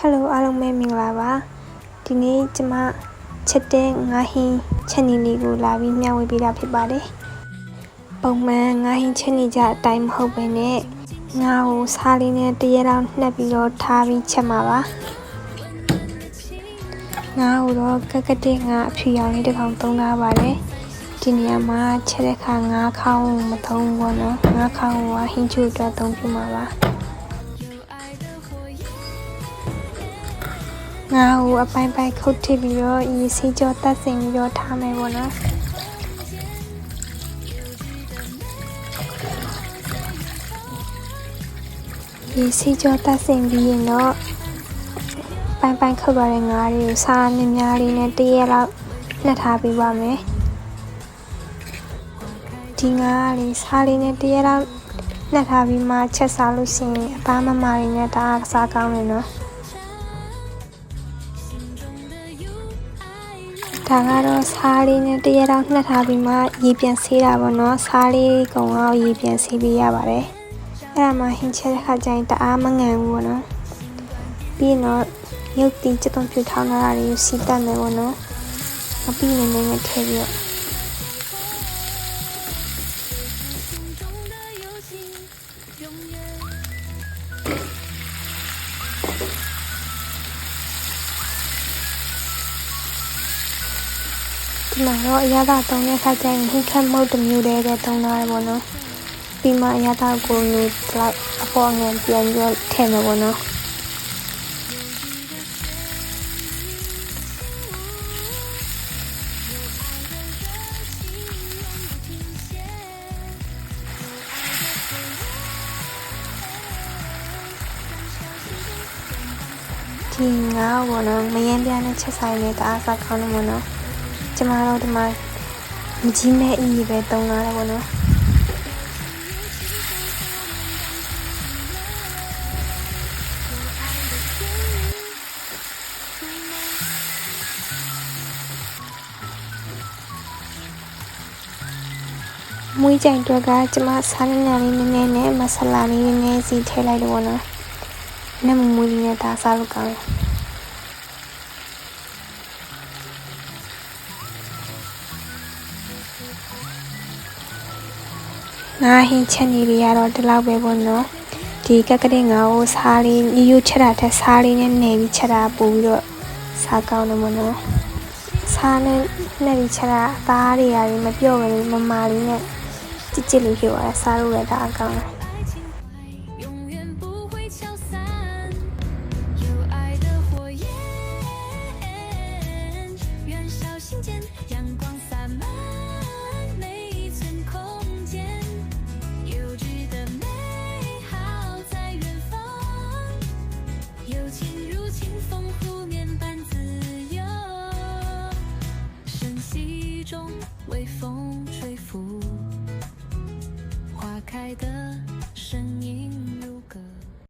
ဟယ်လိုအားလုံးပဲမင်္ဂလာပါဒီနေ့ကျမချက်တဲ့ငါးဟင်းချက်နေလေးကိုလာပြီးမျှဝေပေးတာဖြစ်ပါတယ်ပုံမှန်ငါးဟင်းချက်နေကြအတိုင်းမဟုတ်ပဲနဲ့ငါ့ကိုစားလေးနဲ့တရက်တော့နှက်ပြီးတော့ထားပြီးချက်မှာပါငါ့ကိုတော့ကက်ကတဲ့ငါအဖြူရောင်လေးတစ်ကောင်သုံးထားပါတယ်ဒီနေရာမှာချက်တဲ့ခါငါးခေါင်းမသုံးဘူးပေါ့နော်ငါးခေါင်းကဟင်းချိုအတွက်သုံးပြမှာပါ ငါ့ကိုအပိုင်းပိုင်းခုတ်ထစ်ပြီးတော့ရေစီးကြောတက်ဆင်ပြီးတော့ထားမယ်ပေါ့နော်ရေစီးကြောတက်ဆင်ပြီးရင်တော့ပိုင်းပိုင်းခုတ်သွားတဲ့ငါးတွေကိုစားမြများလေးနဲ့တရက်လောက်နှက်ထားပေးပါမယ်ဒီငါးလေးစားလေးနဲ့တရက်လောက်နှက်ထားပြီးမှချက်စားလို့ရှိရင်အသားမမာလေးနဲ့တအားစားကောင်းတယ်နော် ဒါကတော့စားလေးနဲ့တရက်တော့နှက်ထားပြီးမှရေပြန်ဆေးတာပေါ့နော်စားလေးကုံအောင်ရေပြန်ဆေးပေးရပါတယ်အဲ့ဒါမှဟင်းချက်တဲ့ခါကျရင်တအားမငန်ဘူးပေါ့နော်ပြီးရင်တော့ရုပ်တင်ချက်တုံးပြထောင်းလာတာတွေကိုစီတက်မယ်ပေါ့နော်မပြီးနေနေနဲ့ထည့်ပြီးတော့ ဒီမှာတော့အရသာတုံးတဲ့ခါကျရင်ဟင်းခတ်မုတ်တစ်မျိုးတည်းပဲတုံးထားရပေါ့နော်ပြီးမှအရသာကိုမျိုးလောက်အပေါ်ငယ်ပြန်ပြီးတော့ထည့်မယ်ပေါ့နော်ဒီငါဘောနော်မယမ်းပြားနဲ့ချက်ဆိုင်နဲ့တအားစားကောင်းတယ်ဘောနော် ကျမတို့ဒီမှာမကြီးမဲ့အီပဲတုံးလာတယ်ဘောနော်မွေးကြိုင်အတွက်ကကျမစားနေနေလေးနည်းနည်းနဲ့မဆလာလေးနည်းနည်းစီထည့်လိုက်လို့ဘောနော်နဲ့မမွေးလေးနဲ့ဒါစားလို့ကောင်းတယ် ငါဟင်းချက်နေလေးကတော့ဒီလောက်ပဲပေါ့နော်ဒီကက်ကတဲ့ငါကိုစားလေးညရွချက်တာထက်စားလေးနဲ့နေပြီးချက်တာပို့ပြီးတော့စားကောင်းတယ်ပေါ့နော်စားနဲ့နဲ့ပြီးချက်တာအသားတွေရာတွေမပြော့ဘူးမမာလေးနဲ့ကြစ်ကြစ်လေးဖြစ်သွားတယ်စားလို့လည်းဒါအကောင်းတယ် 永远不会消散，有爱的火焰燃烧心间，阳光洒满 风拂面般自由晨曦中微风吹拂花开的声音。